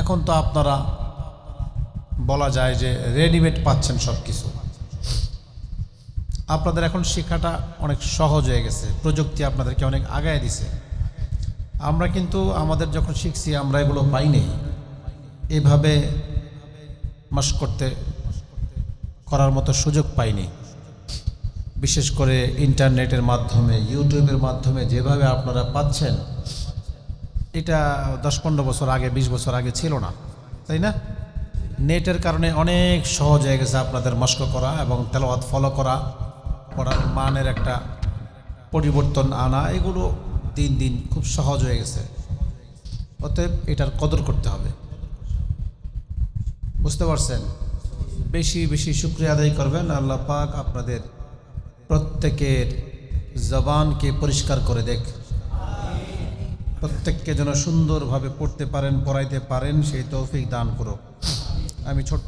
এখন তো আপনারা বলা যায় যে রেডিমেড পাচ্ছেন সব কিছু আপনাদের এখন শেখাটা অনেক সহজ হয়ে গেছে, প্রযুক্তি আপনাদেরকে অনেক আগায় দিছে। আমরা কিন্তু আমাদের যখন শিখছি, আমরা এগুলো পাইনি এভাবে মাস করতে, করার মতো সুযোগ পাইনি। বিশেষ করে ইন্টারনেটের মাধ্যমে, ইউটিউবের মাধ্যমে যেভাবে আপনারা পাচ্ছেন এটা দশ পনেরো বছর আগে, বিশ বছর আগে ছিল না, তাই না? নেটের কারণে অনেক সহজ হয়ে গেছে আপনাদের মস্ক করা এবং তেলাওয়াত ফলো করা, পড়ার মানের একটা পরিবর্তন আনা, এগুলো দিন দিন খুব সহজ হয়ে গেছে। অতএব এটার কদর করতে হবে। বুঝতে পারছেন? বেশি বেশি শুক্রিয়া আদায় করবেন। আল্লাহ পাক আপনাদের প্রত্যেকের জবানকে পরিষ্কার করে দেখ। প্রত্যেককে যেন সুন্দরভাবে পড়তে পারেন পড়াইতে পারেন সেই তৌফিক দান করো আমি ছোট্ট